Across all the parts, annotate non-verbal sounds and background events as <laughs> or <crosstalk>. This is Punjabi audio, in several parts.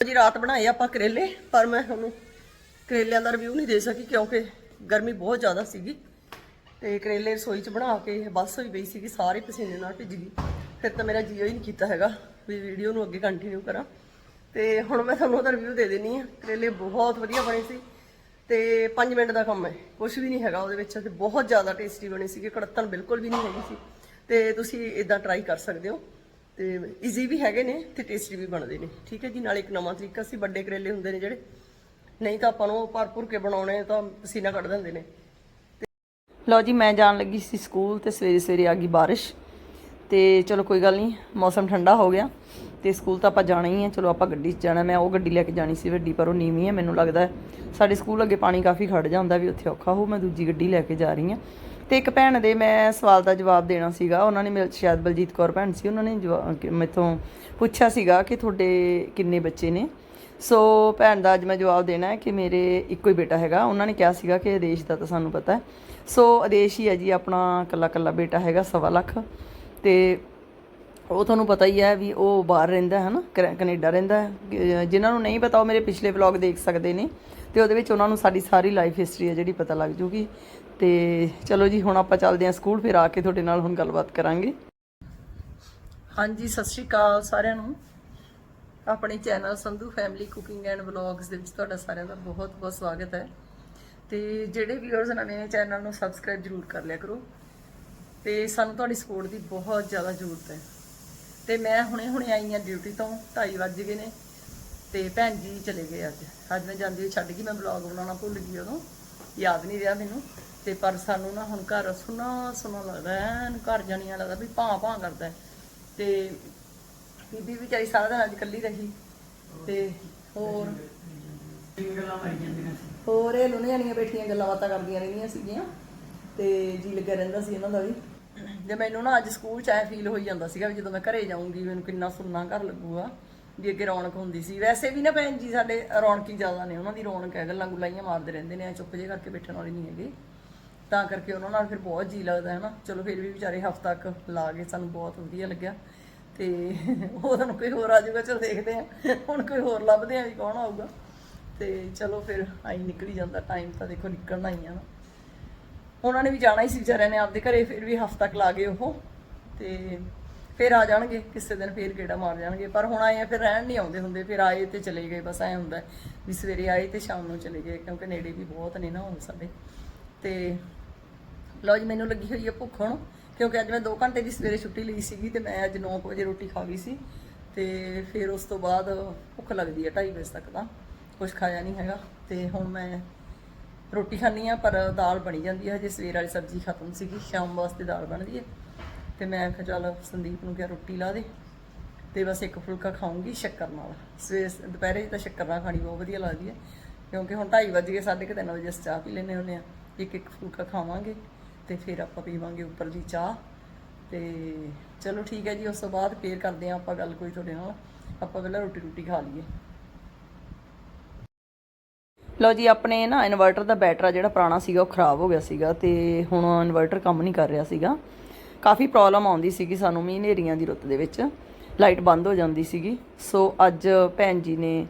ਜੀ, ਰਾਤ ਬਣਾਏ ਆਪਾਂ ਕਰੇਲੇ, ਪਰ ਮੈਂ ਤੁਹਾਨੂੰ ਕਰੇਲਿਆਂ ਦਾ ਰਿਵਿਊ ਨਹੀਂ ਦੇ ਸਕੀ ਕਿਉਂਕਿ ਗਰਮੀ ਬਹੁਤ ਜ਼ਿਆਦਾ ਸੀਗੀ। ਤੇ ਕਰੇਲੇ ਰਸੋਈ 'ਚ ਬਣਾ ਕੇ ਬੱਸ ਹੋਈ ਪਈ ਸੀਗੀ, ਸਾਰੇ ਪਸੀਨੇ ਨਾਲ ਭਿੱਜ ਗਈ। ਫਿਰ ਤਾਂ ਮੇਰਾ ਜੀਓ ਹੀ ਨਹੀਂ ਕੀਤਾ ਹੈਗਾ ਵੀ ਵੀਡੀਓ ਨੂੰ ਅੱਗੇ ਕੰਟੀਨਿਊ ਕਰਾਂ। ਤੇ ਹੁਣ ਮੈਂ ਤੁਹਾਨੂੰ ਉਹਦਾ ਰਿਵਿਊ ਦੇ ਦੇਣੀ ਆ ਕਰੇਲੇ ਬਹੁਤ ਵਧੀਆ ਬਣੇ ਸੀ ਤੇ 5 ਮਿੰਟ ਦਾ ਕੰਮ ਹੈ। ਕੁਝ ਵੀ ਨਹੀਂ ਹੈਗਾ ਉਹਦੇ ਵਿੱਚ, ਤੇ ਬਹੁਤ ਜ਼ਿਆਦਾ ਟੇਸਟੀ ਬਣੇ ਸੀਗੇ। ਕੜਤਨ ਬਿਲਕੁਲ ਵੀ ਨਹੀਂ ਹੈਗੀ ਸੀ। ਤੇ ਤੁਸੀਂ ਇਦਾਂ ਟਰਾਈ ਕਰ ਸਕਦੇ ਹੋ। ਤੇ ਈਜ਼ੀ ਵੀ ਹੈਗੇ ਨੇ, ਤੇ ਟੇਸਟੀ ਵੀ ਬਣਦੇ ਨੇ। ਠੀਕ ਹੈ ਜੀ? ਨਾਲ ਇੱਕ ਨਵਾਂ ਤਰੀਕਾ ਸੀ, ਵੱਡੇ ਕਰੇਲੇ ਹੁੰਦੇ ਨੇ ਜਿਹੜੇ। ਨਹੀਂ ਤਾਂ ਆਪਾਂ ਨੂੰ ਭਰਪੂਰ ਕੇ ਬਣਾਉਣੇ ਤਾਂ ਪਸੀਨਾ ਕੱਢ ਦਿੰਦੇ ਨੇ। ਲਓ ਜੀ, ਮੈਂ ਜਾਣ ਲੱਗੀ ਸੀ ਸਕੂਲ ਤੇ ਸਵੇਰੇ ਸਵੇਰੇ ਆ ਗਈ ਬਾਰਿਸ਼। ਤੇ ਚਲੋ ਕੋਈ ਗੱਲ ਨਹੀਂ, ਮੌਸਮ ਠੰਡਾ ਹੋ ਗਿਆ। ਤੇ ਸਕੂਲ ਤਾਂ ਆਪਾਂ ਜਾਣਾ ਹੀ ਹੈ ਚਲੋ ਆਪਾਂ ਗੱਡੀ 'ਚ ਜਾਣਾ, ਮੈਂ ਉਹ ਗੱਡੀ ਲੈ ਕੇ ਜਾਣੀ ਸੀ ਵੱਡੀ, ਪਰ ਉਹ ਨੀਵੀਂ ਹੈ ਮੈਨੂੰ ਲੱਗਦਾ। ਸਾਡੇ ਸਕੂਲ ਅੱਗੇ ਪਾਣੀ ਕਾਫੀ ਖੜ ਜਾਂਦਾ ਵੀ ਉੱਥੇ ਔਖਾ ਹੋ ਮੈਂ ਦੂਜੀ ਗੱਡੀ ਲੈ ਕੇ ਜਾ ਰਹੀ ਹਾਂ ਤੇ ਇੱਕ ਭੈਣ ਦੇ ਮੈਂ ਸਵਾਲ ਦਾ ਜਵਾਬ ਦੇਣਾ ਸੀਗਾ। ਉਹਨਾਂ ਨੇ ਮੇਰੇ ਸ਼ਾਇਦ ਬਲਜੀਤ ਕੌਰ ਭੈਣ ਸੀ। ਉਹਨਾਂ ਨੇ ਜਵਾ- ਕਿ ਮੈਥੋਂ ਪੁੱਛਿਆ ਸੀਗਾ ਕਿ ਤੁਹਾਡੇ ਕਿੰਨੇ ਬੱਚੇ ਨੇ। ਸੋ ਭੈਣ ਦਾ ਅੱਜ ਮੈਂ ਜਵਾਬ ਦੇਣਾ ਹੈ ਕਿ ਮੇਰੇ ਇੱਕੋ ਹੀ ਬੇਟਾ ਹੈਗਾ। ਉਹਨਾਂ ਨੇ ਕਿਹਾ ਸੀਗਾ ਕਿ ਆਦੇਸ਼ ਦਾ ਤਾਂ ਸਾਨੂੰ ਪਤਾ ਹੈ। ਸੋ ਆਦੇਸ਼ ਹੀ ਹੈ ਜੀ, ਆਪਣਾ ਕੱਲਾ ਕੱਲਾ ਬੇਟਾ ਹੈਗਾ, ਸਵਾ ਲੱਖ। ਤੇ ਉਹ ਤੁਹਾਨੂੰ ਪਤਾ ਹੀ ਹੈ ਵੀ ਉਹ ਬਾਹਰ ਰਹਿੰਦਾ ਹੈ ਨਾ, ਕੈ- ਕੈਨੇਡਾ ਰਹਿੰਦਾ ਹੈ। ਜਿਨ੍ਹਾਂ ਨੂੰ ਨਹੀਂ ਪਤਾ, ਉਹ ਮੇਰੇ ਪਿਛਲੇ ਵਲੌਗ ਦੇਖ ਸਕਦੇ ਨੇ। ਤੇ ਉਹਦੇ ਵਿੱਚ ਉਹਨਾਂ ਨੂੰ ਸਾਡੀ ਸਾਰੀ ਲਾਈਫ ਹਿਸਟਰੀ ਹੈ ਜਿਹੜੀ ਪਤਾ ਲੱਗ ਜੂਗੀ। ਤੇ ਚਲੋ ਜੀ, ਹੁਣ ਆਪਾਂ ਚੱਲਦੇ ਹਾਂ ਸਕੂਲ ਫਿਰ ਆ ਕੇ ਤੁਹਾਡੇ ਨਾਲ ਹੁਣ ਗੱਲਬਾਤ ਕਰਾਂਗੇ। ਹਾਂਜੀ, ਸਤਿ ਸ਼੍ਰੀ ਅਕਾਲ ਸਾਰਿਆਂ ਨੂੰ। ਆਪਣੇ channel Sandhu family cooking and vlogs ਦੇ ਵਿੱਚ ਤੁਹਾਡਾ ਸਾਰਿਆਂ ਦਾ ਬਹੁਤ ਬਹੁਤ ਸਵਾਗਤ ਹੈ। ਤੇ ਜਿਹੜੇ ਵੀਅਰਸ ਨਵੇਂ ਨੇ ਚੈਨਲ ਨੂੰ ਸਬਸਕ੍ਰਾਈਬ ਜਰੂਰ ਕਰ ਲਿਆ ਕਰੋ। ਤੇ ਸਾਨੂੰ ਤੁਹਾਡੀ ਸਪੋਰਟ ਦੀ ਬਹੁਤ ਜ਼ਿਆਦਾ ਜ਼ਰੂਰਤ ਹੈ। ਤੇ ਮੈਂ ਹੁਣੇ ਹੁਣੇ ਆਈ ਹਾਂ ਡਿਊਟੀ ਤੋਂ 2:30 ਵੱਜ ਗਏ ਨੇ। ਤੇ ਭੈਣ ਜੀ ਚਲੇ ਗਏ ਅੱਜ। ਅੱਜ ਮੈਂ ਜਾਂਦੀ ਹੋਈ ਛੱਡ ਗਈ, ਮੈਂ ਵਲੌਗ ਬਣਾਉਣਾ ਭੁੱਲ ਗਈ ਉਦੋਂ। ਯਾਦ ਨਹੀਂ ਰਿਹਾ ਮੈਨੂੰ। ਤੇ ਪਰ ਸਾਨੂੰ ਨਾ ਹੁਣ ਘਰ ਸੁਣਾ ਸੁਣਾ ਲੱਗਦਾ, ਐਨ ਘਰ ਜਾਣੀਆਂ ਲੱਗਦਾ ਵੀ ਭਾਂ ਭਾਂ ਕਰਦਾ। ਤੇ ਬੀਬੀ ਵਿਚਾਰੀ ਸਾਰਾ ਦਿਨ ਅੱਜ ਇਕੱਲੀ ਰਹੀ। ਤੇ ਹੋਰ ਹੋਰ ਇਹ ਲੁਨੇ ਜਾਣੀਆਂ ਬੈਠੀਆਂ ਗੱਲਾਂ ਬਾਤਾਂ ਕਰਦੀਆਂ ਰਹਿੰਦੀਆਂ ਸੀਗੀਆਂ। ਤੇ ਜੀ ਲੱਗਿਆ ਰਹਿੰਦਾ ਸੀ ਇਹਨਾਂ ਦਾ ਵੀ। ਜੇ ਮੈਨੂੰ ਨਾ ਅੱਜ ਸਕੂਲ ਚ ਆਇਆ ਫੀਲ ਹੋਈ ਜਾਂਦਾ ਸੀਗਾ ਵੀ ਜਦੋਂ ਮੈਂ ਘਰੇ ਜਾਊਂਗੀ, ਮੈਨੂੰ ਕਿੰਨਾ ਸੁੰਨਾ ਘਰ ਲੱਗੂਗਾ। ਵੀ ਅੱਗੇ ਰੌਣਕ ਹੁੰਦੀ ਸੀ। ਵੈਸੇ ਵੀ ਨਾ ਭੈਣ ਜੀ ਸਾਡੇ ਰੌਣਕੀ ਜ਼ਿਆਦਾ ਨੇ, ਉਹਨਾਂ ਦੀ ਰੌਣਕ ਹੈ, ਗੱਲਾਂ ਗੁਲਾਈਆਂ ਮਾਰਦੇ ਰਹਿੰਦੇ ਨੇ ਚੁੱਪ ਜੇ ਕਰਕੇ ਬੈਠਣ ਵਾਲੇ ਨਹੀਂ ਹੈਗੇ। ਤਾਂ ਕਰਕੇ ਉਹਨਾਂ ਨਾਲ ਫਿਰ ਬਹੁਤ ਜੀ ਲੱਗਦਾ ਹੈ ਨਾ ਚਲੋ ਫਿਰ ਵੀ ਵਿਚਾਰੇ ਹਫ਼ਤਾ ਤੱਕ ਲਾ ਗਏ ਸਾਨੂੰ ਬਹੁਤ ਵਧੀਆ ਲੱਗਿਆ। ਤੇ <laughs> ਉਹ ਤੁਹਾਨੂੰ ਕੋਈ ਹੋਰ ਆ ਜਾਊਗਾ, ਚਲੋ ਦੇਖਦੇ ਆ ਹੁਣ ਕੋਈ ਹੋਰ ਲੱਭਦੇ ਆ ਵੀ ਕੌਣ ਆਊਗਾ। ਤੇ ਚਲੋ ਫਿਰ ਆਈ ਨਿਕਲੀ ਜਾਂਦਾ ਟਾਈਮ ਤਾਂ ਦੇਖੋ ਨਿਕਲਣਾ ਹੀ ਆ ਨਾ। ਉਹਨਾਂ ਨੇ ਵੀ ਜਾਣਾ ਹੀ ਸੀ ਵਿਚਾਰਿਆਂ ਨੇ ਆਪਦੇ ਘਰੇ, ਫਿਰ ਵੀ ਹਫ਼ਤਾ ਤੱਕ ਲਾ ਗਏ ਉਹ। ਤੇ ਫਿਰ ਆ ਜਾਣਗੇ, ਕਿਸੇ ਦਿਨ ਫਿਰ ਗੇੜਾ ਮਾਰ ਜਾਣਗੇ। ਪਰ ਹੁਣ ਆਏ ਆ, ਫਿਰ ਰਹਿਣ ਨਹੀਂ ਆਉਂਦੇ ਹੁੰਦੇ, ਫਿਰ ਆਏ ਤੇ ਚਲੇ ਗਏ, ਬਸ ਐ ਹੁੰਦਾ ਵੀ ਸਵੇਰੇ ਆਏ ਤੇ ਸ਼ਾਮ ਨੂੰ ਚਲੇ ਗਏ, ਕਿਉਂਕਿ ਨੇੜੇ ਵੀ ਬਹੁਤ ਨੇ ਨਾ ਹੁਣ ਸਾਡੇ। ਤੇ ਲਓ ਜੀ, ਮੈਨੂੰ ਲੱਗੀ ਹੋਈ ਹੈ ਭੁੱਖ ਹੁਣ, ਕਿਉਂਕਿ ਅੱਜ ਮੈਂ 2 ਘੰਟੇ ਦੀ ਸਵੇਰੇ ਛੁੱਟੀ ਲਈ ਸੀਗੀ ਤੇ ਮੈਂ ਅੱਜ 9 ਵਜੇ ਰੋਟੀ ਖਾ ਗਈ ਸੀ। ਤੇ ਫਿਰ ਉਸ ਤੋਂ ਬਾਅਦ ਭੁੱਖ ਲੱਗਦੀ ਹੈ 2:30 ਵਜੇ ਤੱਕ ਤਾਂ ਕੁਝ ਖਾਇਆ ਨਹੀਂ ਹੈਗਾ। ਤੇ ਹੁਣ ਮੈਂ ਰੋਟੀ ਖਾਣੀ ਆ, ਪਰ ਦਾਲ ਬਣੀ ਜਾਂਦੀ ਹੈ ਹਜੇ ਸਵੇਰ ਵਾਲੀ ਸਬਜ਼ੀ ਖਤਮ ਸੀਗੀ, ਸ਼ਾਮ ਵਾਸਤੇ ਦਾਲ ਬਣਦੀ ਹੈ ਤੇ ਮੈਂ ਕਿਹਾ ਚੱਲ ਸੰਦੀਪ ਨੂੰ ਕਿਹਾ ਰੋਟੀ ਲਾ ਦੇ ਤੇ ਬਸ ਇੱਕ ਫੁਲਕਾ ਖਾਊਂਗੀ ਸ਼ੱਕਰ ਨਾਲ। ਸਵੇਰ ਦੁਪਹਿਰੇ ਤਾਂ ਸ਼ੱਕਰ ਨਾਲ ਖਾਣੀ ਬਹੁਤ ਵਧੀਆ ਲੱਗਦੀ ਹੈ, ਕਿਉਂਕਿ ਹੁਣ 2:30 ਵਜ ਗਏ 3:30 ਵਜੇ ਅਸੀਂ ਚਾਹ ਪੀ ਲੈਨੇ ਹੁੰਦੇ ਆ ਇੱਕ ਇੱਕ ਫੁਲਕਾ ਖਾਵਾਂਗੇ ਤੇ ਫਿਰ ਆਪਾਂ ਪੀਵਾਂਗੇ ਉੱਪਰ ਦੀ ਚਾਹ। ਤੇ ਚਲੋ ਠੀਕ ਹੈ ਜੀ, ਉਸ ਤੋਂ ਬਾਅਦ ਫੇਰ ਕਰਦੇ ਆ ਆਪਾਂ ਗੱਲ ਕੋਈ ਤੁਹਾਡੇ ਨਾਲ। ਆਪਾਂ ਪਹਿਲਾਂ ਰੋਟੀ ਰੋਟੀ ਖਾ ਲਈਏ। ਲਓ ਜੀ, ਆਪਣੇ ਨਾ ਇਨਵਰਟਰ ਦਾ ਬੈਟਰਾ ਜਿਹੜਾ ਪੁਰਾਣਾ ਸੀਗਾ, ਉਹ ਖਰਾਬ ਹੋ ਗਿਆ ਸੀਗਾ ਤੇ ਹੁਣ ਇਨਵਰਟਰ ਕੰਮ ਨਹੀਂ ਕਰ ਰਿਹਾ ਸੀਗਾ। ਕਾਫੀ ਪ੍ਰੋਬਲਮ ਆਉਂਦੀ ਸੀਗੀ ਸਾਨੂੰ ਮੀਂਹ ਹਨੇਰੀਆਂ ਦੀ ਰੁੱਤ ਦੇ ਵਿੱਚ। ਲਾਈਟ ਬੰਦ ਹੋ ਜਾਂਦੀ ਸੀਗੀ। ਸੋ ਅੱਜ ਭੈਣ ਜੀ ਨੇ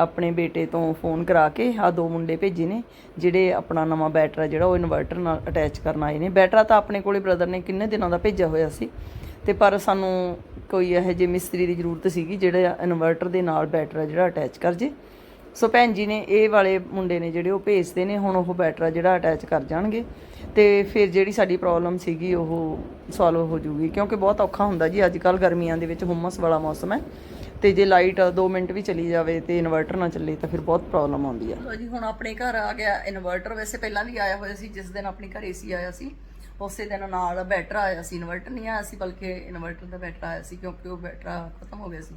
ਆਪਣੇ ਬੇਟੇ ਤੋਂ ਫੋਨ ਕਰਾ ਕੇ ਆ ਦੋ ਮੁੰਡੇ ਭੇਜੇ ਨੇ, ਜਿਹੜੇ ਆਪਣਾ ਨਵਾਂ ਬੈਟਰਾ ਜਿਹੜਾ, ਉਹ ਇਨਵਰਟਰ ਨਾਲ ਅਟੈਚ ਕਰਨ ਆਏ ਨੇ। ਬੈਟਰਾ ਤਾਂ ਆਪਣੇ ਕੋਲੇ ਬ੍ਰਦਰ ਨੇ ਕਿੰਨੇ ਦਿਨਾਂ ਦਾ ਭੇਜਿਆ ਹੋਇਆ ਸੀ। ਤੇ ਪਰ ਸਾਨੂੰ ਕੋਈ ਇਹੋ ਜਿਹੇ ਮਿਸਤਰੀ ਦੀ ਜ਼ਰੂਰਤ ਸੀਗੀ, ਜਿਹੜਾ ਇਨਵਰਟਰ ਦੇ ਨਾਲ ਬੈਟਰਾ ਜਿਹੜਾ ਅਟੈਚ ਕਰ ਜੇ। ਸੋ ਭੈਣ ਜੀ ਨੇ ਇਹ ਵਾਲੇ ਮੁੰਡੇ ਨੇ ਜਿਹੜੇ ਉਹ ਭੇਜਦੇ ਨੇ, ਹੁਣ ਉਹ ਬੈਟਰਾ ਜਿਹੜਾ ਅਟੈਚ ਕਰ ਜਾਣਗੇ ਤੇ ਫਿਰ ਜਿਹੜੀ ਸਾਡੀ ਪ੍ਰੋਬਲਮ ਸੀਗੀ ਉਹ ਸੋਲਵ ਹੋ ਜੂਗੀ ਕਿਉਂਕਿ ਬਹੁਤ ਔਖਾ ਹੁੰਦਾ ਜੀ ਅੱਜ ਕੱਲ ਗਰਮੀਆਂ ਦੇ ਵਿੱਚ ਹੁਮਸ ਵਾਲਾ ਮੌਸਮ ਹੈ ਤੇ ਜੇ ਲਾਈਟ 2 ਮਿੰਟ ਵੀ ਚਲੀ ਜਾਵੇ ਤੇ ਇਨਵਰਟਰ ਨਾ ਚੱਲੇ ਤਾਂ ਫਿਰ ਬਹੁਤ ਪ੍ਰੋਬਲਮ ਆਉਂਦੀ ਆ। ਜੀ, ਹੁਣ ਆਪਣੇ ਘਰ ਆ ਗਿਆ ਇਨਵਰਟਰ ਵੈਸੇ ਪਹਿਲਾਂ ਵੀ ਆਇਆ ਹੋਇਆ ਸੀ, ਜਿਸ ਦਿਨ ਆਪਣੇ ਘਰ ਏਸੀ ਆਇਆ ਸੀ, ਉਸੇ ਦਿਨ ਨਾਲ ਬੈਟਰ ਆਇਆ ਸੀ ਇਨਵਰਟਰ ਨਹੀਂ ਆਇਆ ਸੀ, ਬਲਕਿ ਇਨਵਰਟਰ ਦਾ ਬੈਟਰ ਆਇਆ ਸੀ, ਕਿਉਂਕਿ ਉਹ ਬੈਟਰਾ ਖਤਮ ਹੋ ਗਿਆ ਸੀ।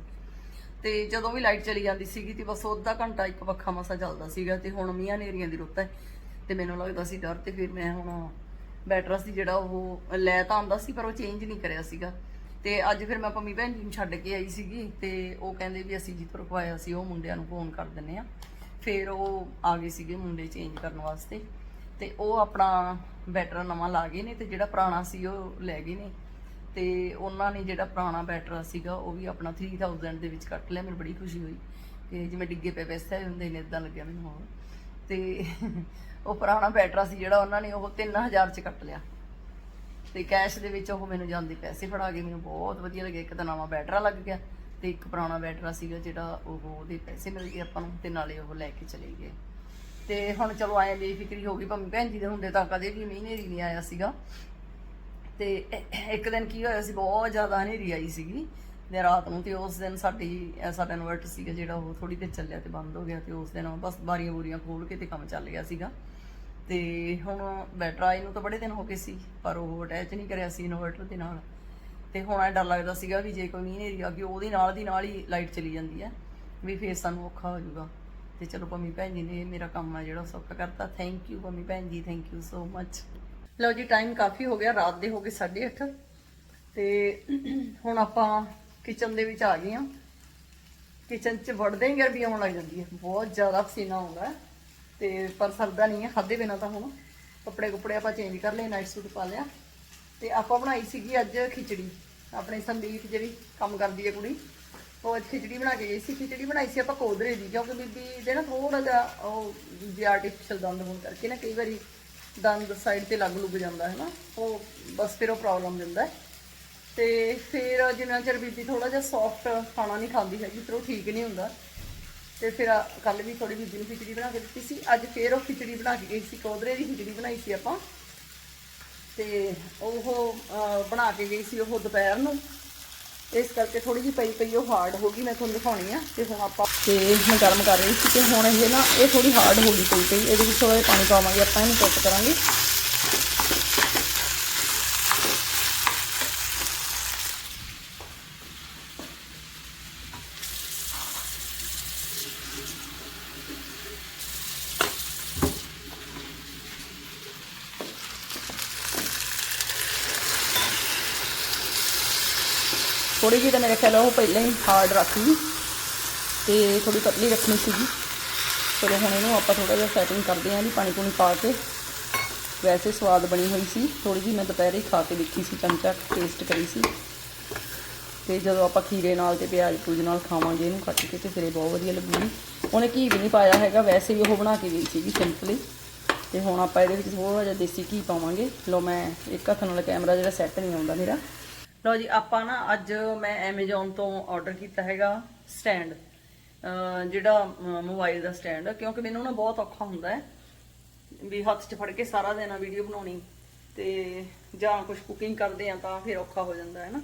ਤੇ ਜਦੋਂ ਵੀ ਲਾਈਟ ਚਲੀ ਜਾਂਦੀ ਸੀਗੀ ਤੇ ਬਸ ਅੱਧਾ ਘੰਟਾ ਇੱਕ ਪੱਖਾ ਮਸਾ ਚੱਲਦਾ ਸੀਗਾ ਤੇ ਹੁਣ ਮੀਆਂ ਨੇਰੀਆਂ ਦੀ ਰੁੱਤ ਹੈ ਤੇ ਮੈਨੂੰ ਲੱਗਦਾ ਸੀ ਡਰ ਤੇ ਫਿਰ ਮੈਂ ਹੁਣ ਬੈਟਰਾ ਸੀ ਜਿਹੜਾ ਉਹ ਲੈ ਤਾਂ ਆਉਂਦਾ ਸੀ ਪਰ ਉਹ ਚੇਂਜ ਨਹੀਂ ਕਰਿਆ ਸੀਗਾ। ਤੇ ਅੱਜ ਫਿਰ ਮੈਂ ਪੰਮੀ ਭੈਣ ਜੀ ਨੂੰ ਛੱਡ ਕੇ ਆਈ ਸੀਗੀ ਤੇ ਉਹ ਕਹਿੰਦੇ ਵੀ ਅਸੀਂ ਜਿੱਥੋਂ ਰਖਵਾਇਆ ਸੀ ਉਹ ਮੁੰਡਿਆਂ ਨੂੰ ਫੋਨ ਕਰ ਦਿੰਨੇ ਆ ਫਿਰ ਉਹ ਆ ਗਏ ਸੀਗੇ ਮੁੰਡੇ ਚੇਂਜ ਕਰਨ ਵਾਸਤੇ ਤੇ ਉਹ ਆਪਣਾ ਬੈਟਰਾ ਨਵਾਂ ਲਾ ਗਏ ਨੇ ਤੇ ਜਿਹੜਾ ਪੁਰਾਣਾ ਸੀ ਉਹ ਲੈ ਗਏ ਨੇ। ਤੇ ਉਹਨਾਂ ਨੇ ਜਿਹੜਾ ਪੁਰਾਣਾ ਬੈਟਰਾ ਸੀਗਾ, ਉਹ ਵੀ ਆਪਣਾ 3000 ਦੇ ਵਿੱਚ ਕੱਟ ਲਿਆ। ਮੈਨੂੰ ਬੜੀ ਖੁਸ਼ੀ ਹੋਈ ਕਿ ਜਿਵੇਂ ਡਿੱਗੇ ਪਏ ਪੈਸੇ ਹੁੰਦੇ ਨੇ ਇਦਾਂ ਲੱਗਿਆ ਮੈਨੂੰ ਹੁਣ। ਤੇ ਉਹ ਪੁਰਾਣਾ ਬੈਟਰਾ ਸੀ ਜਿਹੜਾ ਉਹਨਾਂ ਨੇ ਉਹ 3000 ਚ ਕੱਟ ਲਿਆ। ਤੇ ਕੈਸ਼ ਦੇ ਵਿੱਚ ਉਹ ਮੈਨੂੰ ਜਾਂਦੇ ਪੈਸੇ ਫੜਾ ਕੇ ਮੈਨੂੰ ਬਹੁਤ ਵਧੀਆ ਲੱਗਿਆ। ਇੱਕ ਤਾਂ ਨਵਾਂ ਬੈਟਰਾ ਲੱਗ ਗਿਆ ਤੇ ਇੱਕ ਪੁਰਾਣਾ ਬੈਟਰਾ ਸੀਗਾ ਜਿਹੜਾ ਉਹ ਉਹਦੇ ਪੈਸੇ ਮਿਲ ਗਏ ਆਪਾਂ ਨੂੰ ਤੇ ਨਾਲੇ ਉਹ ਲੈ ਕੇ ਚਲੇ ਗਏ। ਤੇ ਹੁਣ ਚਲੋ ਆਏ ਬੇਫਿਕਰੀ ਹੋ ਗਈ। ਭਾਵੇਂ ਭੈਣ ਜੀ ਦੇ ਹੁੰਦੇ ਤਾਂ ਕਦੇ ਵੀ ਮਹੀਨੇ ਦੀ ਨਹੀਂ ਆਇਆ ਸੀਗਾ। ਤੇ ਇੱਕ ਦਿਨ ਕੀ ਹੋਇਆ ਸੀ, ਬਹੁਤ ਜ਼ਿਆਦਾ ਹਨੇਰੀ ਆਈ ਸੀਗੀ ਤੇ ਰਾਤ ਨੂੰ ਤੇ ਉਸ ਦਿਨ ਸਾਡੀ, ਅਹ ਸਾਡਾ ਇਨਵਰਟਰ ਸੀਗਾ ਜਿਹੜਾ ਉਹ ਥੋੜੀ ਦੇਰ ਚੱਲਿਆ ਤੇ ਬੰਦ ਹੋ ਗਿਆ ਤੇ ਉਸ ਦਿਨ ਬਸ ਬਾਰੀਆਂ ਬੂਰੀਆਂ ਖੋਲ ਕੇ ਤੇ ਕੰਮ ਚੱਲ ਗਿਆ ਸੀਗਾ। ਤੇ ਹੁਣ ਬੈਟਰ ਆਏ ਨੂੰ ਤਾਂ ਬੜੇ ਦਿਨ ਹੋ ਗਏ ਸੀ, ਪਰ ਉਹ ਅਟੈਚ ਨਹੀਂ ਕਰਿਆ ਸੀ ਇਨਵਰਟਰ ਦੇ ਨਾਲ। ਤੇ ਹੁਣ ਐ ਡਰ ਲੱਗਦਾ ਸੀਗਾ ਵੀ ਜੇ ਕੋਈ ਮੀਂਹ ਹਨੇਰੀ ਆ ਗਈ, ਉਹਦੀ ਨਾਲ ਦੀ ਨਾਲ ਹੀ ਲਾਈਟ ਚਲੀ ਜਾਂਦੀ ਹੈ, ਵੀ ਫੇਰ ਸਾਨੂੰ ਔਖਾ ਹੋ ਜਾਊਗਾ। ਤੇ ਚਲੋ ਪੰਮੀ ਭੈਣ ਜੀ ਨੇ ਮੇਰਾ ਕੰਮ ਆ ਜਿਹੜਾ ਸੌਖਾ ਕਰਤਾ। ਥੈਂਕ ਯੂ ਪੰਮੀ ਭੈਣ ਜੀ ਥੈਂਕ ਯੂ ਸੋ ਮਚ ਲਓ ਜੀ ਟਾਈਮ ਕਾਫੀ ਹੋ ਗਿਆ, ਰਾਤ ਦੇ ਹੋ ਗਏ 8:30 ਤੇ ਹੁਣ ਆਪਾਂ ਕਿਚਨ ਦੇ ਵਿੱਚ ਆ ਗਏ ਹਾਂ। ਕਿਚਨ 'ਚ ਵੜਦੇ ਹੀ ਗਰਮੀ ਆਉਣ ਲੱਗ ਜਾਂਦੀ ਹੈ। ਬਹੁਤ ਜ਼ਿਆਦਾ ਪਸੀਨਾ ਆਉਂਦਾ ਹੈ। ਤੇ ਪਰ ਸਰਦਾ ਨਹੀਂ ਹੈ ਖਾਦੇ ਬਿਨਾ ਤਾਂ ਹੁਣ। ਕੱਪੜੇ ਕੁਪੜੇ ਆਪਾਂ ਚੇਂਜ ਕਰ ਲਏ ਨਾਈਟ ਸੂਟ ਪਾ ਲਿਆ। ਤੇ ਆਪਾਂ ਬਣਾਈ ਸੀਗੀ ਅੱਜ ਖਿਚੜੀ। ਆਪਣੇ ਸੰਦੀਪ ਜਿਹੜੀ ਕੰਮ ਕਰਦੀ ਹੈ ਕੁੜੀ, ਉਹ ਅੱਜ ਖਿਚੜੀ ਬਣਾ ਕੇ ਗਈ ਸੀ। ਖਿਚੜੀ ਬਣਾਈ ਸੀ ਆਪਾਂ ਕੋਦਰੇ ਦੀ, ਕਿਉਂਕਿ ਬੀਬੀ ਦੇ ਨਾ ਥੋੜਾ ਜਿਹਾ ਉਹ ਵੀ ਆਰਟੀਫੀਸ਼ੀਅਲ ਦੰਦ ਹੋਣ ਕਰਕੇ ਨਾ ਕਈ ਵਾਰੀ ਦੰਦ ਸਾਈਡ ਤੇ ਲੱਗ ਲੁੱਗ ਜਾਂਦਾ ਹੈ ਨਾ, ਉਹ ਬਸ ਫਿਰ ਉਹ ਪ੍ਰੋਬਲਮ ਦਿੰਦਾ ਹੈ। ਤੇ ਫਿਰ ਜਿੰਨਾ ਚਿਰ ਬੀਬੀ ਥੋੜਾ ਜਿਹਾ ਸੌਫਟ ਖਾਣਾ ਨਹੀਂ ਖਾਂਦੀ ਹੈਗੀ, ਫਿਰ ਉਹ ਠੀਕ ਨਹੀਂ ਹੁੰਦਾ। ਤੇ ਫਿਰ ਕੱਲ ਵੀ ਥੋੜੀ ਬੀਬੀ ਨੂੰ ਖਿਚੜੀ ਬਣਾ ਕੇ ਦਿੱਤੀ ਸੀ, ਅੱਜ ਫਿਰ ਉਹ ਖਿਚੜੀ ਬਣਾ ਕੇ ਗਈ ਸੀ ਕੋਦਰੇ ਦੀ ਖਿਚੜੀ ਬਣਾਈ ਸੀ ਆਪਾਂ। ਤੇ ਉਹ ਬਣਾ ਕੇ ਗਈ ਸੀ ਉਹ ਦੁਪਹਿਰ ਨੂੰ। ਇਸ ਕਰਕੇ ਥੋੜੀ ਜਿਹੀ ਪਈ ਪਈ, ਉਹ ਹਾਰਡ ਹੋ ਗਈ, ਮੈਂ ਤੁਹਾਨੂੰ ਦਿਖਾਉਣੀ ਆ। ਤੇ ਹੁਣ ਆਪਾਂ ਤੇ ਮੈਂ ਗਰਮ ਕਰ ਰਹੀ ਸੀ ਤੇ ਹੁਣ ਇਹ ਨਾ, ਇਹ ਥੋੜੀ ਹਾਰਡ ਹੋ ਗਈ ਪਈ ਪਈ, ਇਹਦੇ ਵਿੱਚ ਥੋੜਾ ਜਿਹਾ ਪਾਣੀ ਪਾਵਾਂਗੇ, ਆਪਾਂ ਇਹਨੂੰ ਕੁੱਟ ਕਰਾਂਗੇ। ਥੋੜੀ ਜਿਹੀ ਤਾਂ ਮੇਰੇ ਖਿਆਲ ਉਹ ਪਹਿਲਾਂ ਹੀ ਹਾਰਡ ਰੱਖ ਲਈ। ਤੇ ਥੋੜੀ ਪਤਲੀ ਰੱਖਣੀ ਸੀਗੀ। ਚਲੋ ਹੁਣ ਇਹਨੂੰ ਆਪਾਂ ਥੋੜਾ ਜਿਹਾ ਸੈਟਿੰਗ ਕਰਦੇ ਆਂ ਜੀ ਪਾਣੀ ਪੂਣੀ ਪਾ ਕੇ ਵੈਸੇ ਸਵਾਦ ਬਣੀ ਹੋਈ ਸੀ। ਥੋੜੀ ਜਿਹੀ ਮੈਂ ਦੁਪਹਿਰੇ ਹੀ ਖਾ ਕੇ ਦੇਖੀ ਸੀ, ਚਮਚਾ ਟੇਸਟ ਕਰੀ ਸੀ। ਤੇ ਜਦੋਂ ਆਪਾਂ ਖੀਰੇ ਨਾਲ ਤੇ ਪਿਆਜ਼ ਪੂਜ ਨਾਲ ਖਾਵਾਂਗੇ ਇਹਨੂੰ ਕੱਟ ਕੇ ਤੇ ਫਿਰ ਇਹ ਬਹੁਤ ਵਧੀਆ ਲੱਗੂਗੀ। ਉਹਨੇ ਘੀ ਵੀ ਨਹੀਂ ਪਾਇਆ ਹੈਗਾ, ਵੈਸੇ ਹੀ ਉਹ ਬਣਾ ਕੇ ਗਈ ਸੀਗੀ ਸਿੰਪਲੀ। ਤੇ ਹੁਣ ਆਪਾਂ ਇਹਦੇ ਵਿੱਚ ਥੋੜਾ ਜਿਹਾ ਦੇਸੀ ਘੀ ਪਾਵਾਂਗੇ। ਲਓ ਮੈਂ ਇੱਕ ਹੱਥ ਨਾਲ ਕੈਮਰਾ ਜਿਹੜਾ ਸੈੱਟ ਨਹੀਂ ਆਉਂਦਾ ਮੇਰਾ। ਲਓ ਜੀ, ਆਪਾਂ ਨਾ ਅੱਜ ਮੈਂ Amazon ਤੋਂ ਆਰਡਰ ਕੀਤਾ ਹੈਗਾ ਸਟੈਂਡ ਜਿਹੜਾ ਮੋਬਾਈਲ ਦਾ ਸਟੈਂਡ ਕਿਉਂਕਿ ਮੈਨੂੰ ਨਾ ਬਹੁਤ ਔਖਾ ਹੁੰਦਾ ਹੈ ਵੀ ਹੱਥ 'ਚ ਫੜ ਕੇ ਸਾਰਾ ਦਿਨ ਆ ਵੀਡੀਓ ਬਣਾਉਣੀ ਤੇ ਜਾਂ ਕੁਝ ਕੁਕਿੰਗ ਕਰਦੇ ਆ ਤਾਂ ਫਿਰ ਔਖਾ ਹੋ ਜਾਂਦਾ ਹੈ ਨਾ।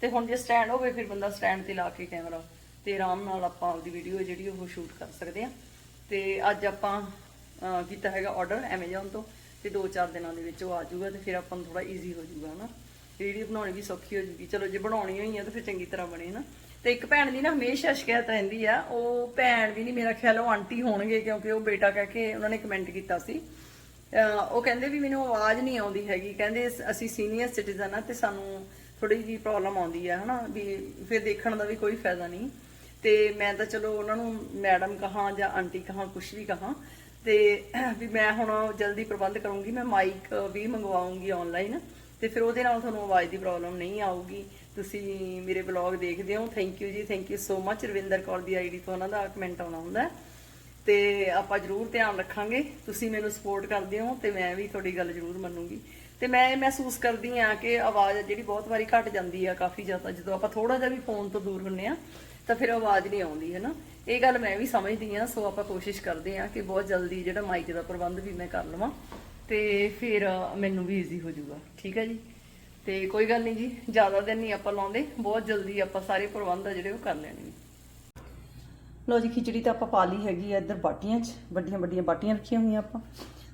ਤੇ ਹੁਣ ਜੇ ਸਟੈਂਡ ਹੋਵੇ, ਫਿਰ ਬੰਦਾ ਸਟੈਂਡ ਤੇ ਲਾ ਕੇ ਕੈਮਰਾ ਤੇ ਆਰਾਮ ਨਾਲ ਆਪਾਂ ਆਪਦੀ ਵੀਡੀਓ ਜਿਹੜੀ ਉਹ ਸ਼ੂਟ ਕਰ ਸਕਦੇ ਆ। ਤੇ ਅੱਜ ਆਪਾਂ ਕੀਤਾ ਹੈਗਾ ਆਰਡਰ Amazon ਤੋਂ ਤੇ 2-4 ਦਿਨਾਂ ਦੇ ਵਿੱਚ ਉਹ ਆ ਜਾਊਗਾ ਤੇ ਫਿਰ ਆਪਾਂ ਨੂੰ ਥੋੜਾ ਈਜ਼ੀ ਹੋ ਜਾਊਗਾ, ਹਨਾ। ਵੀਡੀਓ ਬਣਾਉਣੀ ਵੀ ਸੌਖੀ ਹੋ ਜੂਗੀ ਚਲੋ ਜੇ ਬਣਾਉਣੀ ਹੋਈ ਆ ਤਾਂ ਫਿਰ ਚੰਗੀ ਤਰ੍ਹਾਂ ਬਣੇ ਨਾ ਤੇ ਇੱਕ ਭੈਣ ਦੀ ਨਾ ਹਮੇਸ਼ਾ ਸ਼ਿਕਾਇਤ ਰਹਿੰਦੀ ਆ, ਉਹ ਭੈਣ ਵੀ ਨਹੀਂ ਮੇਰਾ ਖਿਆਲ ਉਹ ਆਂਟੀ ਹੋਣਗੇ ਕਿਉਂਕਿ ਉਹ ਬੇਟਾ ਕਹਿ ਕੇ ਉਹਨਾਂ ਨੇ ਕਮੈਂਟ ਕੀਤਾ ਸੀ। ਉਹ ਕਹਿੰਦੇ ਵੀ ਮੈਨੂੰ ਆਵਾਜ਼ ਨਹੀਂ ਆਉਂਦੀ ਹੈਗੀ, ਕਹਿੰਦੇ ਅਸੀਂ ਸੀਨੀਅਰ ਸਿਟੀਜ਼ਨ ਆ ਤੇ ਸਾਨੂੰ ਥੋੜੀ ਜੀ ਪ੍ਰੋਬਲਮ ਆਉਂਦੀ ਆ, ਹਨਾ, ਵੀ ਫਿਰ ਦੇਖਣ ਦਾ ਵੀ ਕੋਈ ਫਾਇਦਾ ਨਹੀਂ ਤੇ ਮੈਂ ਤਾਂ ਚਲੋ ਉਹਨਾਂ ਨੂੰ ਮੈਡਮ ਕਹਾਂ ਜਾਂ ਆਂਟੀ ਕਹਾਂ ਕੁਝ ਵੀ ਕਹਾਂ, ਤੇ ਵੀ ਮੈਂ ਹੁਣ ਜਲਦੀ ਪ੍ਰਬੰਧ ਕਰੂੰਗੀ, ਮੈਂ ਮਾਈਕ ਵੀ ਮੰਗਵਾਉਂਗੀ ਆਨਲਾਈਨ ਤੇ ਫਿਰ ਉਹਦੇ ਨਾਲ ਤੁਹਾਨੂੰ ਆਵਾਜ਼ ਦੀ ਪ੍ਰੋਬਲਮ ਨਹੀਂ ਆਊਗੀ। ਤੁਸੀਂ ਮੇਰੇ ਬਲੌਗ ਦੇਖਦੇ ਹੋ ਥੈਂਕ ਯੂ ਜੀ thank you so much Ravinder Kaur the ID ਤੋਂ ਉਹਨਾਂ ਦਾ ਕਮੈਂਟ ਆਉਣਾ ਹੁੰਦਾ ਹੈ। ਤੇ ਆਪਾਂ ਜ਼ਰੂਰ ਧਿਆਨ ਰੱਖਾਂਗੇ, ਤੁਸੀਂ ਮੈਨੂੰ ਸਪੋਰਟ ਕਰਦੇ ਹੋ ਤੇ ਮੈਂ ਵੀ ਤੁਹਾਡੀ ਗੱਲ ਜ਼ਰੂਰ ਮੰਨੂਗੀ। ਤੇ ਮੈਂ ਇਹ ਮਹਿਸੂਸ ਕਰਦੀ ਆ ਕਿ ਆਵਾਜ਼ ਜਿਹੜੀ ਬਹੁਤ ਵਾਰੀ ਘਟ ਜਾਂਦੀ ਆ ਕਾਫੀ ਜ਼ਿਆਦਾ, ਜਦੋਂ ਆਪਾਂ ਥੋੜਾ ਜਿਹਾ ਵੀ ਫੋਨ ਤੋਂ ਦੂਰ ਹੁੰਨੇ ਆ ਤਾਂ ਫਿਰ ਆਵਾਜ਼ ਨਹੀਂ ਆਉਂਦੀ, ਹੈ ਨਾ? ਇਹ ਗੱਲ ਮੈਂ ਵੀ ਸਮਝਦੀ ਆ ਸੋ ਆਪਾਂ ਕੋਸ਼ਿਸ਼ ਕਰਦੇ ਆ ਕਿ ਬਹੁਤ ਜਲਦੀ ਜਿਹੜਾ ਮਾਈਕ ਦਾ ਪ੍ਰਬੰਧ ਵੀ ਮੈਂ ਕਰ ਲਵਾਂ, ਤੇ ਫਿਰ ਮੈਨੂੰ ਵੀ ਈਜ਼ੀ ਹੋ ਜਾਊਗਾ। ਠੀਕ ਹੈ ਜੀ? ਤੇ ਕੋਈ ਗੱਲ ਨਹੀਂ ਜੀ, ਜ਼ਿਆਦਾ ਦਿਨ ਨਹੀਂ ਆਪਾਂ ਲਾਉਂਦੇ, ਬਹੁਤ ਜਲਦੀ ਆਪਾਂ ਸਾਰੇ ਪ੍ਰਬੰਧ ਆ ਜਿਹੜੇ ਉਹ ਕਰ ਲੈਣੇ ਨੇ। ਲੋ ਜੀ, ਖਿਚੜੀ ਤਾਂ ਆਪਾਂ ਪਾ ਲਈ ਹੈਗੀ ਆ ਇੱਧਰ ਬਾਟੀਆਂ 'ਚ, ਵੱਡੀਆਂ ਵੱਡੀਆਂ ਬਾਟੀਆਂ ਰੱਖੀਆਂ ਹੋਈਆਂ ਆਪਾਂ।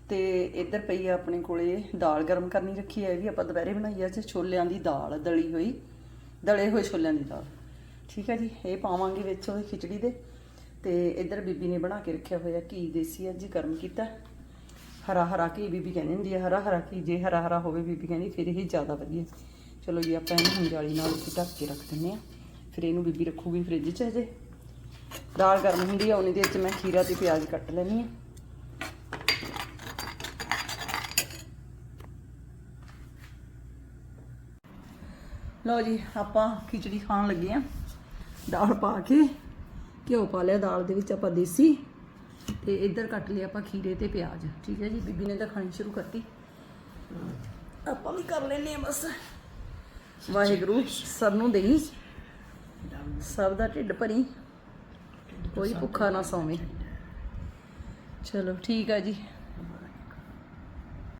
ਤੇ ਇੱਧਰ ਪਈ ਆ ਆਪਣੇ ਕੋਲੇ ਦਾਲ ਗਰਮ ਕਰਨੀ ਰੱਖੀ ਹੈ ਇਹ ਵੀ ਆਪਾਂ ਦੁਪਹਿਰੇ ਬਣਾਈ ਆ ਅੱਜ ਛੋਲਿਆਂ ਦੀ ਦਾਲ ਦਲੀ ਹੋਈ, ਦਲੇ ਹੋਏ ਛੋਲਿਆਂ ਦੀ ਦਾਲ। ਠੀਕ ਹੈ ਜੀ, ਇਹ ਪਾਵਾਂਗੇ ਵਿੱਚ ਉਹਦੀ ਖਿਚੜੀ ਦੇ। ਤੇ ਇੱਧਰ ਬੀਬੀ ਨੇ ਬਣਾ ਕੇ ਰੱਖਿਆ ਹੋਇਆ ਘੀ ਦੇਸੀ ਅੱਜ ਗਰਮ ਕੀਤਾ। ਹਰਾ ਹਰਾ ਕੀ ਬੀਬੀ ਕਹਿੰਦੀ ਹੁੰਦੀ ਹੈ ਹਰਾ ਹਰਾ ਕੀ ਜੇ ਹਰਾ ਹਰਾ ਹੋਵੇ ਬੀਬੀ ਕਹਿੰਦੀ, ਫਿਰ ਇਹ ਜ਼ਿਆਦਾ ਵਧੀਆ। ਚਲੋ ਜੀ, ਆਪਾਂ ਇਹਨੂੰ ਹੁਣ ਜਾਲੀ ਨਾਲ ਉੱਤੇ ਢੱਕ ਕੇ ਰੱਖ ਦਿੰਨੇ ਆ ਫਿਰ ਇਹਨੂੰ ਬੀਬੀ ਰੱਖੂਗੀ ਫ੍ਰਿਜ 'ਚ ਅਜੇ ਦਾਲ ਗਰਮ ਹੁੰਦੀ ਆ ਉਨੀ ਦੇਰ ਵਿੱਚ ਮੈਂ ਖੀਰਾ ਤੇ ਪਿਆਜ਼ ਕੱਟ ਲੈਣੀ ਆ ਲਓ ਜੀ, ਆਪਾਂ ਖਿਚੜੀ ਖਾਣ ਲੱਗੇ ਆ ਦਾਲ ਪਾ ਕੇ ਘਿਓ ਪਾ ਲਿਆ, ਦਾਲ ਦੇ ਵਿੱਚ ਆਪਾਂ ਦੇਸੀ ਤੇ ਇੱਧਰ ਕੱਟ ਲਿਆ ਆਪਾਂ ਖੀਰੇ ਤੇ ਪਿਆਜ਼। ਠੀਕ ਹੈ ਜੀ, ਬੀਬੀ ਨੇ ਤਾਂ ਖਾਣੀ ਸ਼ੁਰੂ ਕਰਤੀ। ਆਪਾਂ ਵੀ ਕਰ ਲੈਨੇ ਆ ਬਸ। ਵਾਹਿਗੁਰੂ, ਸਭ ਨੂੰ ਦੇਈ। ਸਭ ਦਾ ਢਿੱਡ ਭਰੀ। ਕੋਈ ਭੁੱਖਾ ਨਾ ਸੌਵੇਂ। ਚਲੋ, ਠੀਕ ਆ ਜੀ।